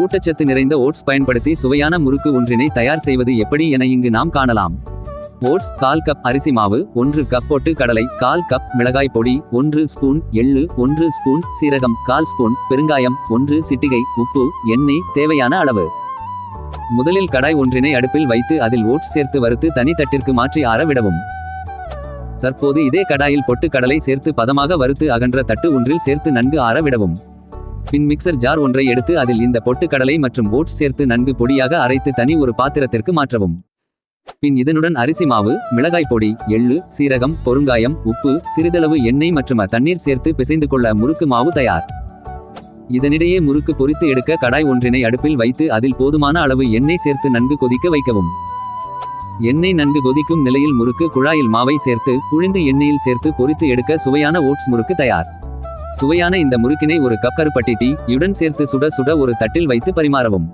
ஊட்டச்சத்து நிறைந்த ஓட்ஸ் பயன்படுத்தி சுவையான முறுக்கு ஒன்றினை தயார் செய்வது எப்படி என இங்கு நாம் காணலாம். ஓட்ஸ் கால் கப் அரிசி மாவு ஒன்று கப் பொட்டு கடலை கால் கப் மிளகாய் பொடி ஒன்று ஸ்பூன் எள்ளு ஒன்று ஸ்பூன் சீரகம் கால் ஸ்பூன் பெருங்காயம் ஒன்று சிட்டிகை உப்பு எண்ணெய் தேவையான அளவு. முதலில் கடாய் ஒன்றினை அடுப்பில் வைத்து அதில் ஓட்ஸ் சேர்த்து வறுத்து தனி தட்டிற்கு மாற்றி ஆற விடவும். தற்போது இதே கடாயில் பொட்டு கடலை சேர்த்து பதமாக வறுத்து அகன்ற தட்டு ஒன்றில் சேர்த்து நன்கு ஆற விடவும். பின் மிக்சர் ஜார் ஒன்றை எடுத்து அதில் இந்த பொட்டுக்கடலை மற்றும் ஓட்ஸ் சேர்த்து நன்கு பொடியாக அரைத்து தனி ஒரு பாத்திரத்திற்கு மாற்றவும். பின் இதனுடன் அரிசி மாவு மிளகாய் பொடி எள்ளு சீரகம் பொருங்காயம் உப்பு சிறிதளவு எண்ணெய் மற்றும் தண்ணீர் சேர்த்து பிசைந்து கொள்ள முறுக்கு மாவு தயார். இதனிடையே முறுக்கு பொரித்து எடுக்க கடாய் ஒன்றினை அடுப்பில் வைத்து அதில் போதுமான அளவு எண்ணெய் சேர்த்து நன்கு கொதிக்க வைக்கவும். எண்ணெய் நன்கு கொதிக்கும் நிலையில் முறுக்கு குழாயில் மாவை சேர்த்து புழிந்து எண்ணெயில் சேர்த்து பொரித்து எடுக்க சுவையான ஓட்ஸ் முறுக்கு தயார். சுவையான இந்த முறுக்கினை ஒரு கப் கருப்பட்டி டீ யுடன் சேர்த்து சுட சுட ஒரு தட்டில் வைத்து பரிமாறவும்.